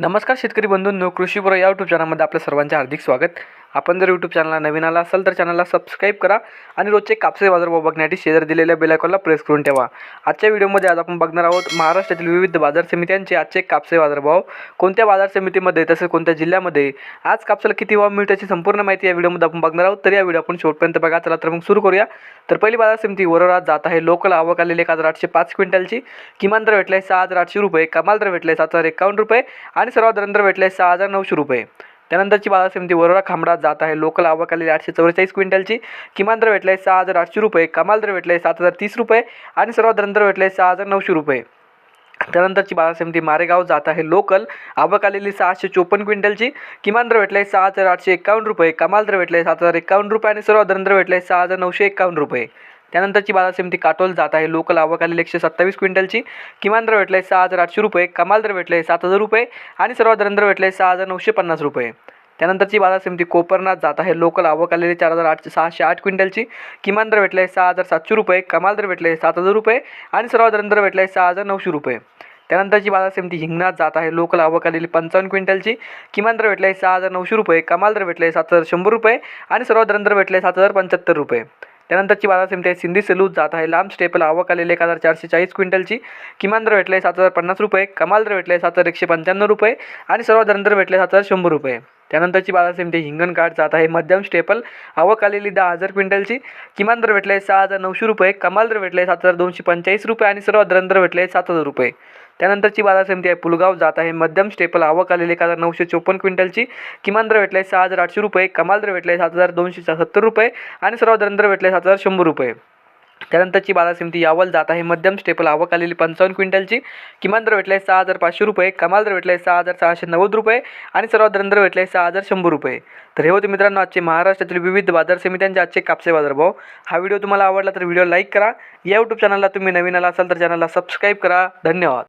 नमस्कार शेतकरी बंधूंनो कृषी बरो या यूट्यूब चॅनलमध्ये आपल्या सर्वांचे हार्दिक स्वागत. आपण जर यूट्यूब चॅनलला नवीन आला असाल तर चॅनलला सबस्क्राईब करा आणि रोजचे कापसे बाजारभाव बघण्यासाठी शेजार दिलेल्या बेलायकॉनला प्रेस करून ठेवा. आजच्या व्हिडिओमध्ये आज आपण बघणार आहोत महाराष्ट्रातील विविध बाजार समित्यांचे आजचे कापसे बाजारभाव कोणत्या बाजार समितीमध्ये तसेच कोणत्या जिल्ह्यामध्ये? आज कापसाला किती भाव मिळतो याची संपूर्ण माहिती या व्हिडिओमध्ये आपण बघणार आहोत. तर या व्हिडिओ आपण शेवटपर्यंत बघा. चला तर मग सुरू करूया. तर पहिली बाजार समिती वरोरात जात आहे. लोकल आवक आलेली एक हजार आठशे पाच क्विंटलची. किमान दर भेटला आहे सहा हजार आठशे रुपये कमाल दर भेटला आहे सात हजार एकावन्न रुपये आणि सर्वात दर भेटला आहे सहा हजार नऊशे रुपये. त्यानंतरची बाजार समिती वरोरा खांबडात जात आहे. लोकल आवक आलेली आठशे चौवेचाळीस क्विंटलची. किमान दर भेटला आहे सहा हजार आठशे रुपये. कमाल दर भेटला आहे सात हजार तीस रुपये. आणि सर्वात दर भेटला आहे सहा हजार नऊशे रुपये. त्यानंतरची बाजार समिती मारेगाव जात आहे. लोकल आवक आलेली सहाशे चोपन्न क्विंटलची. किमान दर भेटला आहे सहा हजार आठशे एकावन्न रुपये. कमाल दर भेटला आहे सात हजार एकावन्न रुपये. आणि सर्वात दर भेटला आहे सहा हजार नऊशे एकावन्न रुपये. त्यानंतरची बाजार समिती काटोल जात आहे. लोकल आवक आलेली एकशे सत्तावीस क्विंटलची. किमान दर भेटला आहे सहा हजार आठशे रुपये. कमाल दर भेटला आहे सात हजार रुपये. आणि सर्वात दर भेटला आहे सहा हजार नऊशे पन्नास रुपये. त्यानंतरची बाजार समिती कोपरनाथ जात आहे. लोकल आवक आलेली चार हजार आठशे सहाशे आठ क्विंटलची. किमान दर भेटला आहे सहा हजार सातशे रुपये. कमाल दर भेटले आहे सात हजार रुपये. आणि सर्वात दर भेटला आहे सहा हजार नऊशे रुपये. त्यानंतरची बाजार समिती हिंगणात जात आहे. लोकल आवक आलेली पंचावन्न क्विंटलची. किमान दर भेटला आहे सहा हजार नऊशे रुपये. कमाल दर भेटला आहे सात हजार शंभर रुपये. आणि सर्वात दर भेटले आहे सात हजार पंच्याहत्तर रुपये. त्यानंतरची बाजार समिती आहे. सिंधी सेलू जात आहे. लांब स्टेपल आवक आलेली एक हजार चारशे चाळीस क्विंटलची. किमान दर भेटले आहे सात हजार पन्नास रुपये. कमाल दर भेटले आहे सात हजार एकशे पंच्याण्णव रुपये. आणि सर्वात दर भेटले सात हजार शंभर रुपये. त्यानंतरची बाजार समिती हिंगणघाट जात आहे. मध्यम स्टेपल आवक आलेली दहा हजार क्विंटलची. किमान दर भेटले आहे सहा हजार नऊशे रुपये. कमाल दर भेटले आहे सात हजार दोनशे पंचेचाळीस रुपये. आणि सर्वात दर भेटले आहे सात हजार रुपये. त्यानंतरची बाजार समिती आहे. पुलगाव जात आहे. मध्यम स्टेपल आवक आलेली एक हजार नऊशे चोपन्न क्विंटलची किमान दर भेटले आहे. सहा हजार आठशे रुपये. कमाल दर भेटले आहे. सात हजार दोनशे सत्तर रुपये. आणि सर्वात दर भेटले आहे. सात हजार शंभर रुपये. त्यानंतरची बाजार समिती यावल जात आहे. मध्यम स्टेपल आवक आलेली पंचावन्न क्विंटलची किमान दर भेटले आहे. सहा हजार पाचशे रुपये. कमाल दर भेटले आहे. सहा हजार सहाशे नव्वद रुपये. आणि सर्वात दर भेटले आहे. सहा हजार शंभर रुपये. तर हे होते मित्रांनो आजचे महाराष्ट्रातील विविध बाजार समित्यांचे आजचे कापसे बाजारभाव. हा व्हिडिओ तुम्हाला आवडला तर व्हिडिओ लाईक करा. या यूट्यूब चॅनलला तुम्ही नवीन आला असाल तर चॅनलला सबस्क्राईब करा. धन्यवाद.